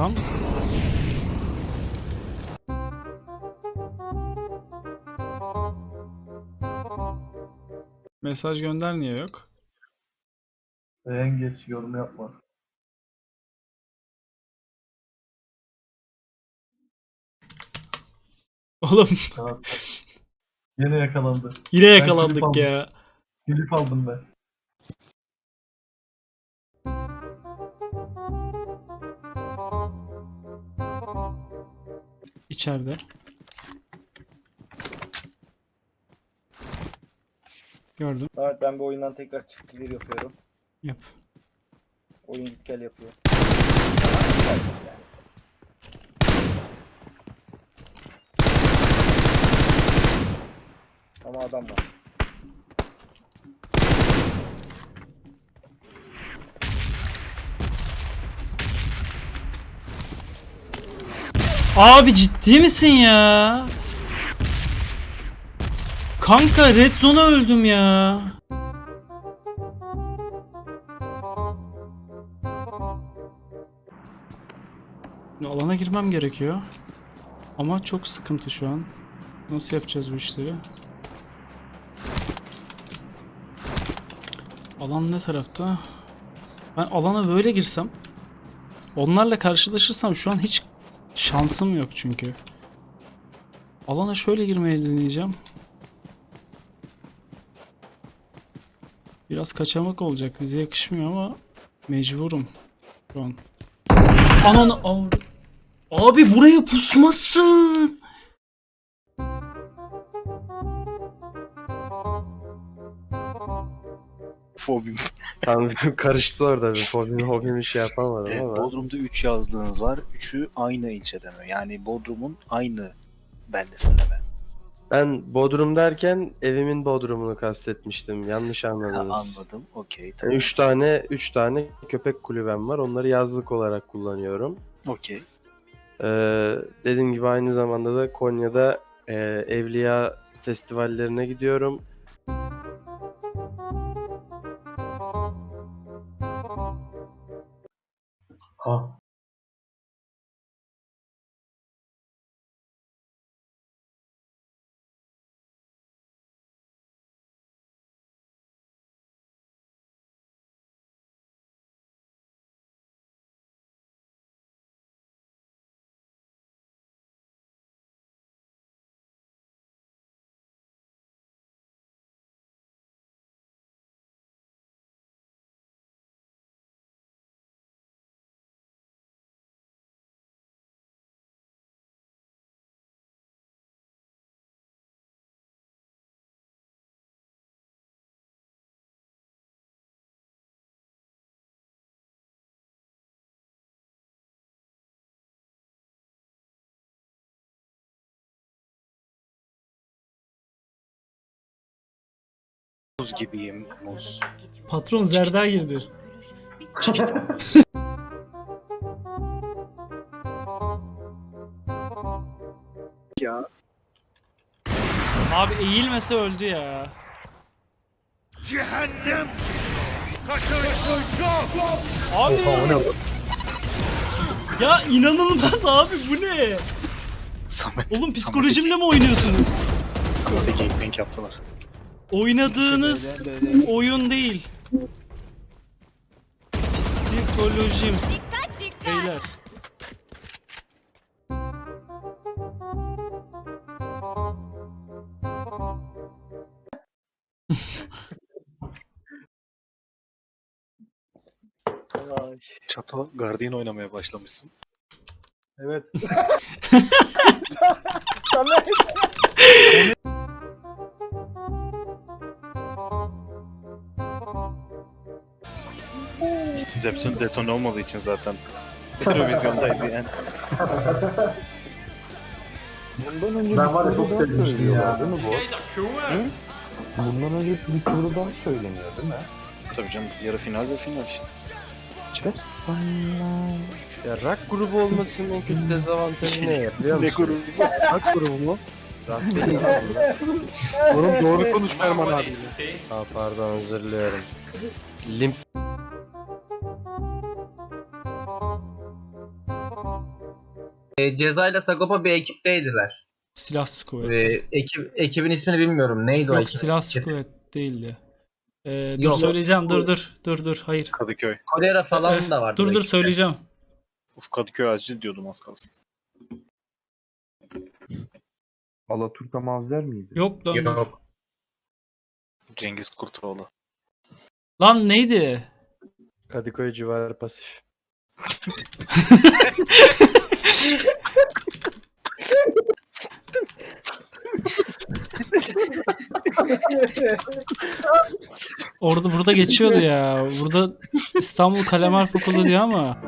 Lan. Mesaj gönder niye yok? En geç yorum yapma. Oğlum Tamam. Yine yakalandı. yine klip yakalandık aldım. ya. Klip aldım ben. İçeride. Gördüm. Samet ben bu oyundan tekrar çıktı bir yapıyorum. Yap. Oyun git gel yapıyor. Ama adam var. Abi ciddi misin ya? Kanka Red Zone'a öldüm ya. Alana girmem gerekiyor. Ama çok sıkıntı şu an. Nasıl yapacağız bu işleri? Alan ne tarafta? Ben alana böyle girsem Onlarla karşılaşırsam şu an hiç şansım yok çünkü. Alana şöyle girmeye deneyeceğim. Biraz kaçamak olacak. Bize yakışmıyor ama mecburum şu an. Ananı avru. Abi buraya pusmasın. Fobim. Tam karıştı orada bir hobimi hobimi şey yapamadım Evet, ama. Bodrum'da 3 yazdığınız var. Üçü aynı ilçede mi? Yani Bodrum'un aynı beldesinde mi? Ben Bodrum derken evimin Bodrum'unu kastetmiştim. Yanlış Ha, anladınız. anladım. Okey tamam. üç tane üç tane köpek kulübem var. Onları yazlık olarak kullanıyorum. Okey. Ee, dediğim gibi aynı zamanda da Konya'da e, Evliya festivallerine gidiyorum. Muz gibiyim muz. Patron zerda girdi. ya. Abi eğilmese öldü ya. Cehennem! Abi! Oha, ne? Ya inanılmaz abi bu ne? Samet, Oğlum psikolojimle mi oynuyorsunuz? Samet'e gangbang yaptılar. Oynadığınız oyun değil. Psikolojim. Beyler. Ay. Çato Guardian oynamaya başlamışsın. Evet. Samet. Bütün detone olmadığı için zaten televizyondaydı yani. Bundan önce Ben bir var ya çok sevmiştim ya. değil mi bu? Bundan önce bir sorudan söyleniyor değil mi? Tabii canım yarı final ve final işte. Çıkarız. Ya rock grubu olmasının en kötü dezavantajı ne ya biliyor Ne musun? grubu? Rock grubu mu? Rock değil abi. Oğlum doğru konuş Ferman abi. Aa, pardon özür diliyorum. Limp E, Ceza ile Sagopa bir ekipteydiler. Silahsız kuvvet. E, ekip, ekibin ismini bilmiyorum. Neydi o Yok ekip? silahsız kuvvet değildi. Ee, dur Yok. söyleyeceğim dur dur dur dur hayır. Kadıköy. Kolera falan Eh, da vardı. Dur o dur söyleyeceğim. Uf Kadıköy acil diyordum az kalsın. Alaturka Mavzer miydi? Yok lan. Yok. Cengiz Kurtoğlu. Lan neydi? Kadıköy civarı pasif. Orada burada geçiyordu ya. Burada İstanbul Kalemar Okulu diyor ama.